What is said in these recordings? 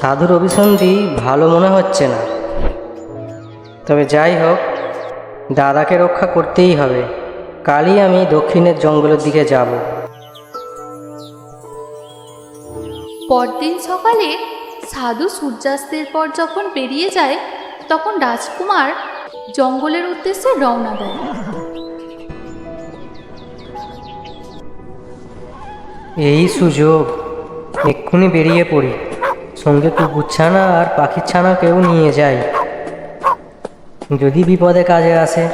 সাধুর অভিসন্ধি ভালো মনে হচ্ছে না। তবে যাই হোক দাদাকে রক্ষা করতেই হবে। কালই আমি দক্ষিণের জঙ্গলের দিকে যাব। পরদিন সকালে সাধু সূর্যাস্তের পর যখন বেরিয়ে যায় তখন রাজকুমার জঙ্গলের উদ্দেশ্যে রওনা দেয়। এই সুযোগ এক্ষুনি বেরিয়ে পড়ি। সঙ্গে কুকুরছানা আর পাখির ছানাকেও নিয়ে যাই যদি বিপদে কাজে আসে।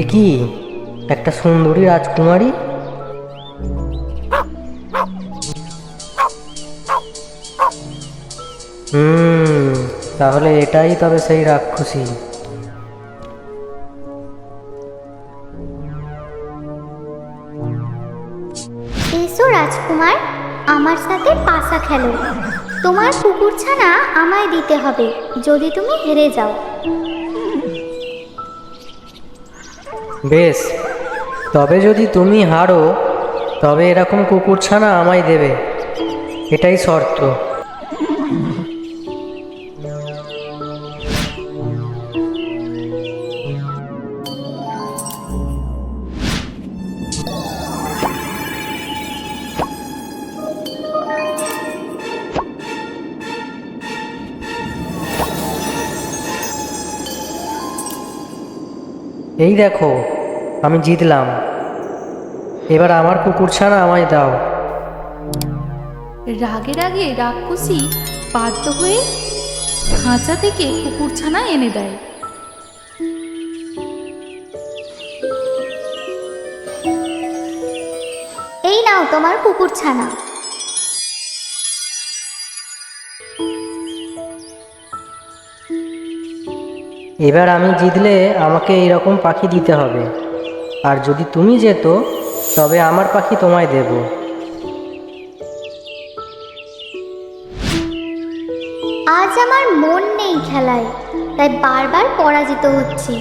এ কি? একটা সুন্দরী রাজকুমারী? হুম, তাহলে এটাই তবে সেই রাক্ষসী। খেলো তোমার কুকুরছানা আমায় দিতে হবে, যদি তুমি হেরে যাও। বেশ, তবে যদি তুমি হারো, তবে এরকম কুকুরছানা আমায় দেবে। এটাই শর্ত। এই দেখো আমি জিতলাম। এবার আমার কুকুরছানা আমায় দাও। রাগে রাগে রাক্ষসী বাধ্য হয়ে খাঁচা থেকে কুকুরছানা এনে দেয়। এই নাও তোমার কুকুরছানা এবার আমি জিতলে আমাকে এইরকম পাখি দিতে হবে। আর যদি তুমি যেত তবে আমার পাখি তোমায় দেব। আজ আমার মন নেই খেলায়, তাই বারবার পরাজিত হচ্ছি।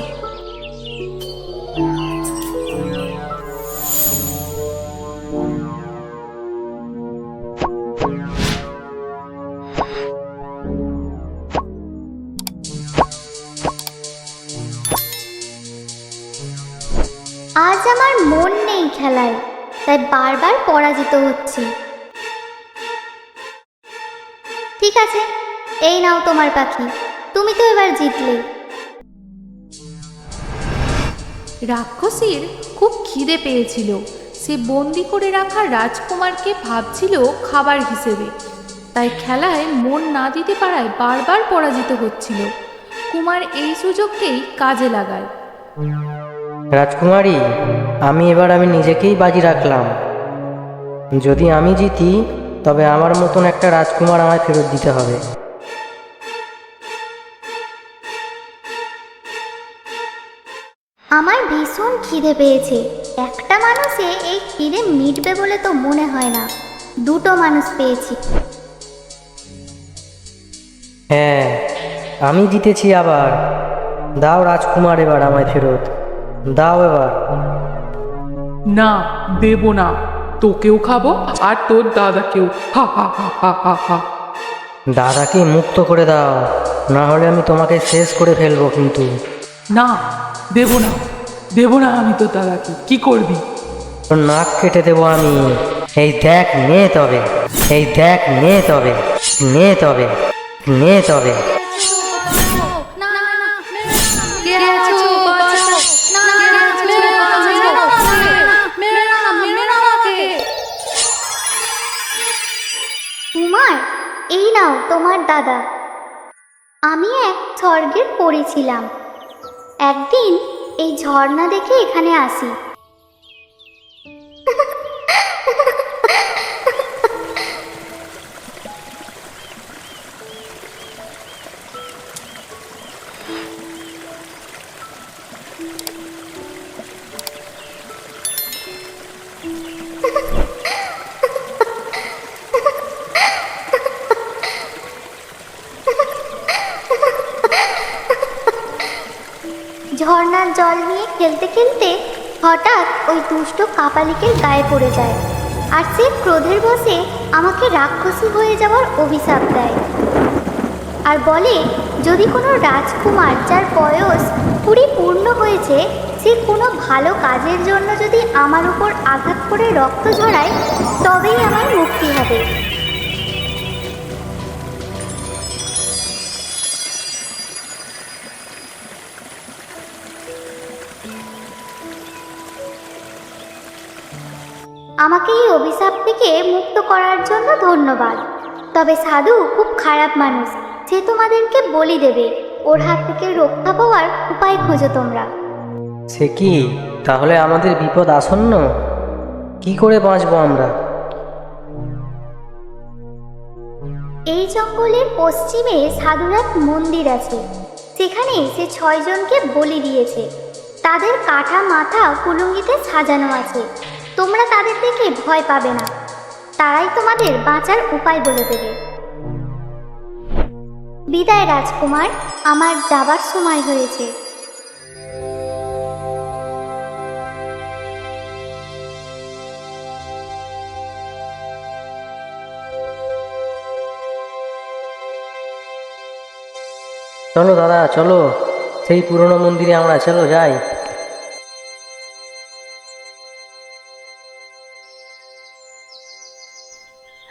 পরাজিত হচ্ছি। ঠিক আছে এই নাও তোমার পাখি। তুমি তো এবার জিতলে। রাক্ষসীর খুব খিদে পেয়েছিল। সে বন্দি করে রাখা রাজকুমারকে ভাবছিল খাবার হিসেবে। তাই খেলায় মন না দিতে পারায় বারবার পরাজিত হচ্ছিল। কুমার এই সুযোগকেই কাজে লাগায়। রাজকুমারী আমি এবার আমি নিজেকেই বাজি রাখলাম। যদি আমি জিতি তবে আমার মতন একটা রাজকুমার আমায় ফেরত দিতে হবে। আমার ভীষণ খিদে পেয়েছে। একটা মানুষে এই খিদে মিটবে বলে তো মনে হয় না। দুটো মানুষ পেয়েছি। হ্যাঁ আমি জিতেছি আবার। দাও রাজকুমার এবার আমায় ফেরত। দাও এবার। না দেব না। তোকেও খাব আর তোর দাদাকেও। হা হা হা হা হা হা। দাদাকে মুক্ত করে দাও না হলে আমি তোমাকে শেষ করে ফেলব কিন্তু। না দেব না দেব না আমি তোর দাদাকে। কি করবি? তোর নাক কেটে দেবো আমি। এই দেখ নে তবে। এই দেখ নে তবে। নে তবে। নে তবে। দাদা। আমি এক স্বর্গের পড়েছিলাম একদিন এই ঝর্ণা দেখে এখানে আসি। ঝর্ণার জল নিয়ে খেলতে খেলতে হঠাৎ ওই দুষ্ট কাপালিকের গায়ে পড়ে যায়। আর সে ক্রোধের বসে আমাকে রাক্ষসী হয়ে যাওয়ার অভিশাপ দেয়। আর বলে, যদি কোনো রাজকুমার যার বয়স কুড়ি পূর্ণ হয়েছে, সে কোনো ভালো কাজের জন্য যদি আমার উপর আঘাত করে রক্ত ঝরায়, তবেই আমার মুক্তি হবে। আমাকে এই অভিশাপ থেকে মুক্ত করার জন্য ধন্যবাদ। তবে সাধু খুব খারাপ মানুষ সে তোমাদেরকে বলি দেবে ওর হাত থেকে রক্ষা পাওয়ার উপায় খোঁজো তোমরা। সে কি? তাহলে আমাদের বিপদ আসন্ন? কি করে বাঁচবো আমরা? এই জঙ্গলের পশ্চিমে সাধুরাত মন্দির আছে সেখানে সে ছয়জনকে বলি দিয়েছে। তাদের কাঠা মাথা কুলুঙ্গিতে সাজানো আছে। তোমরা তাদের দেখে ভয় পাবে না। তারাই তোমাদের বাঁচার উপায় বলে দেবে। বিদায়, রাজকুমার। আমার যাবার সময় হয়েছে। চলো দাদা, চলো। সেই পুরনো মন্দিরে আমরা, চলো যাই।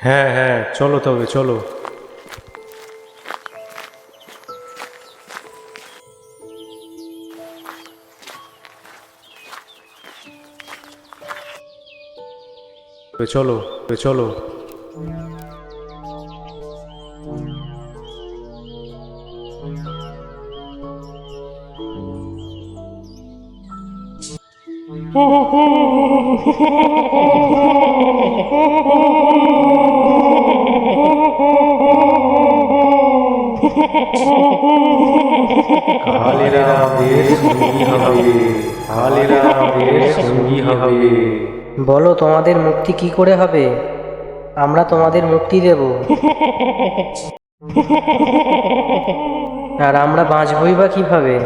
হ্যাঁ হ্যাঁ চলো তবে চলো। চলো চলো। বলো, তোমাদের মুক্তি কি করে হবে? আমরা তোমাদের মুক্তি দেব। আর আমরা বাঁচবই বা কীভাবে?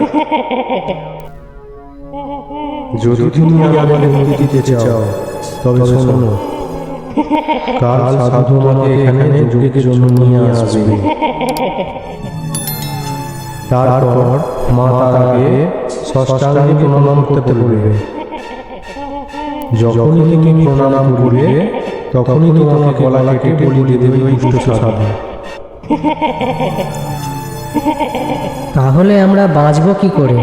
যদি তুমি আমাদের মুক্তি দিতে চাও তবে শোনো। কাল সাধু তোমাকে এখানে যজ্ঞের জন্য নিয়ে আসবে। তারপর মা তারাকে ষষ্ঠাঙ্গে প্রণাম করতে বলবে। যখনই তুমি প্রণাম করবে তখনই তোমাকে গলা কেটে বলি দেবে ওই দুষ্ট সাধু। তাহলে আমরা বাঁচবো কি করে?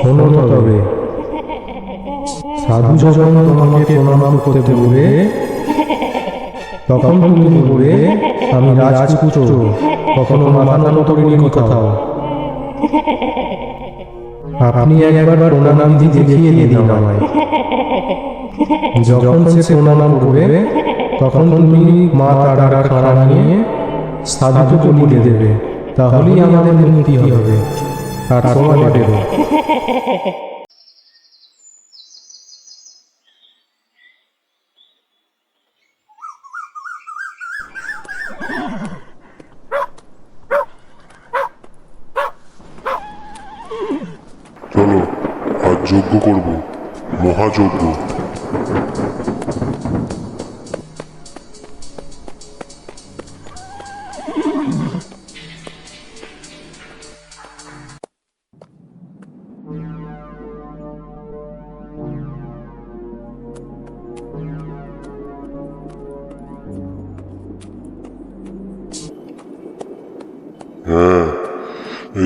শোনো তবে। সাধু যখন তোমাকে প্রণাম তখন তুমি আমি রাজপুত্র, কখনো মাথা নত করি কোথাও আপনি একবার প্রণাম দিয়ে দেখিয়ে দিন আমায়। যখন সে প্রণাম করবে, তখন তুমি মা তারার খাড়া নিয়ে সাধুকে বলে দেবে, তাহলেই আমাদের মুক্তি হবে। আর দেব চলো আজ যজ্ঞ করব মহাযজ্ঞ।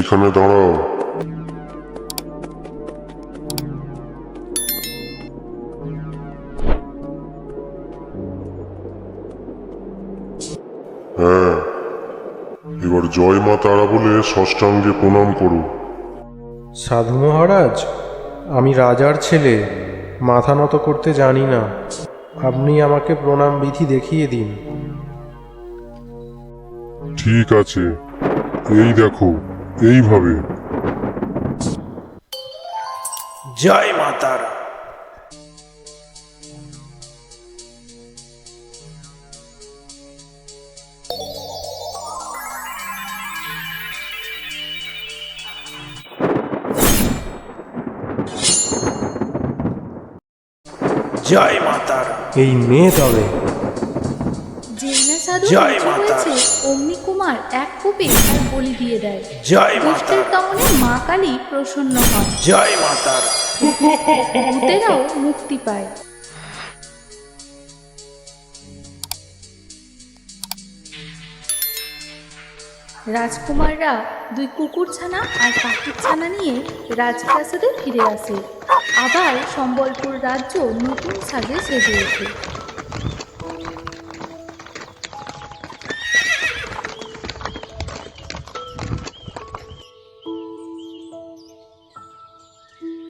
এইখানে দাঁড়াও। হ্যাঁ এবার জয় মা তারা বলে ষষ্ঠাঙ্গে প্রণাম করো। সাধু মহারাজ আমি রাজার ছেলে মাথা নত করতে জানি না। আপনি আমাকে প্রণাম বিধি দেখিয়ে দিন। ঠিক আছে এই দেখো। এইভাবে। জয় মাতার। জয় মাতার। এই মেয়ে তবে যেই জয় মাতা। হয়েছে কুমার এক কোপে তার বলি দিয়ে দেয়। জয় দুষ্টের কামনে মা কালী প্রসন্ন হন। জয় মাতার। ভূতেরাও মুক্তি পায়। রাজকুমাররা দুই কুকুর ছানা আর পাখির ছানা নিয়ে রাজপ্রাসাদে ফিরে আসে। আবার সম্বলপুর রাজ্য নতুন সাজে সেজে ওঠে।